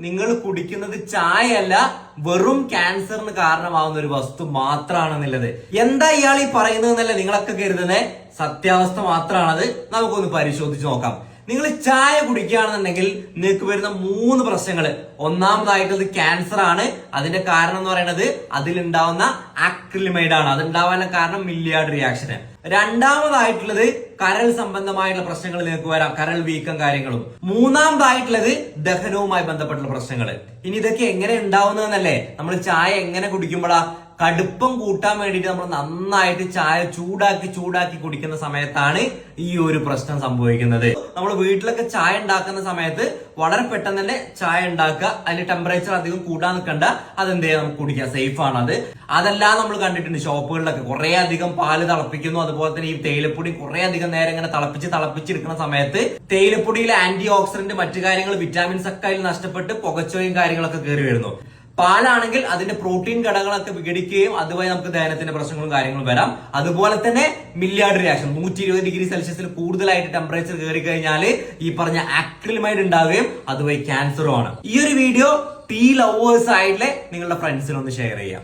നിങ്ങൾ കുടിക്കുന്നത് ചായ അല്ല വെറും ക്യാൻസറിന് കാരണമാവുന്ന ഒരു വസ്തു മാത്രമാണെന്നുള്ളത് എന്താ ഇയാൾ ഈ പറയുന്നതെന്നല്ലേ നിങ്ങളൊക്കെ കരുതുന്നേ? സത്യാവസ്ഥ മാത്രമാണത് നമുക്കൊന്ന് പരിശോധിച്ച് നോക്കാം. നിങ്ങൾ ചായ കുടിക്കുകയാണെന്നുണ്ടെങ്കിൽ നിങ്ങൾക്ക് വരുന്ന മൂന്ന് പ്രശ്നങ്ങൾ ഒന്നാമതായിട്ടുള്ളത് ക്യാൻസർ ആണ്. അതിന്റെ കാരണം എന്ന് പറയുന്നത് അതിലുണ്ടാവുന്ന ആക്രിലിമൈഡ് ആണ്. അത് ഉണ്ടാവാനുള്ള കാരണം മില്ലിയാർഡ് റിയാക്ഷന് രണ്ടാമതായിട്ടുള്ളത് കരൾ സംബന്ധമായിട്ടുള്ള പ്രശ്നങ്ങൾ നിങ്ങൾക്ക് വരാം. കരൾ വീക്കം കാര്യങ്ങളും. മൂന്നാമതായിട്ടുള്ളത് ദഹനവുമായി ബന്ധപ്പെട്ടുള്ള പ്രശ്നങ്ങൾ ഇനി ഇതൊക്കെ എങ്ങനെ ഉണ്ടാവുന്നതെന്നല്ലേ? നമ്മൾ ചായ എങ്ങനെ കുടിക്കുമ്പോഴാ കടുപ്പം കൂട്ടാൻ വേണ്ടിയിട്ട് നമ്മൾ നന്നായിട്ട് ചായ ചൂടാക്കി ചൂടാക്കി കുടിക്കുന്ന സമയത്താണ് ഈ ഒരു പ്രശ്നം സംഭവിക്കുന്നത്. നമ്മൾ വീട്ടിലൊക്കെ ചായ ഉണ്ടാക്കുന്ന സമയത്ത് വളരെ പെട്ടെന്ന് തന്നെ ചായ ഉണ്ടാക്കുക. അതിന്റെ ടെമ്പറേച്ചർ അധികം കൂട്ടാൻ നിൽക്കണ്ട. അതെന്ത് ചെയ്യാം? നമുക്ക് കുടിക്കാം. സേഫ് ആണ് അത്. അതെല്ലാം നമ്മൾ കണ്ടിട്ടുണ്ട്. ഷോപ്പുകളിലൊക്കെ കുറെ അധികം പാൽ തിളപ്പിക്കുന്നു. അതുപോലെ തന്നെ ഈ തേയിലപ്പൊടി കുറെ അധികം നേരം ഇങ്ങനെ തിളപ്പിച്ച് തിളപ്പിച്ചെടുക്കുന്ന സമയത്ത് തേയിലപ്പൊടിയിലെ ആന്റി ഓക്സിഡന്റ് മറ്റു കാര്യങ്ങൾ വിറ്റാമിൻസ് ഒക്കെ അതിൽ നഷ്ടപ്പെട്ട് പുകച്ചോയും കാര്യങ്ങളൊക്കെ കയറി വരുന്നു. പാലാണെങ്കിൽ അതിന്റെ പ്രോട്ടീൻ ഘടകങ്ങളൊക്കെ വിഘടിക്കുകയും അതുവഴി നമുക്ക് ദഹനത്തിന്റെ പ്രശ്നങ്ങളും കാര്യങ്ങളും വരാം. അതുപോലെ തന്നെ മില്ലിയാർഡ് റിയാക്ഷൻ നൂറ്റി ഇരുപത് ഡിഗ്രി സെൽഷ്യസിൽ കൂടുതലായിട്ട് ടെമ്പറേച്ചർ കയറി കഴിഞ്ഞാൽ ഈ പറഞ്ഞ ആക്രിലിമൈഡ് ഉണ്ടാവുകയും അതുവഴി ക്യാൻസറും ആണ്. ഈ ഒരു വീഡിയോ ടീ ലവേഴ്സ് ആയിട്ടുള്ള നിങ്ങളുടെ ഫ്രണ്ട്സിനൊന്ന് ഷെയർ ചെയ്യാം.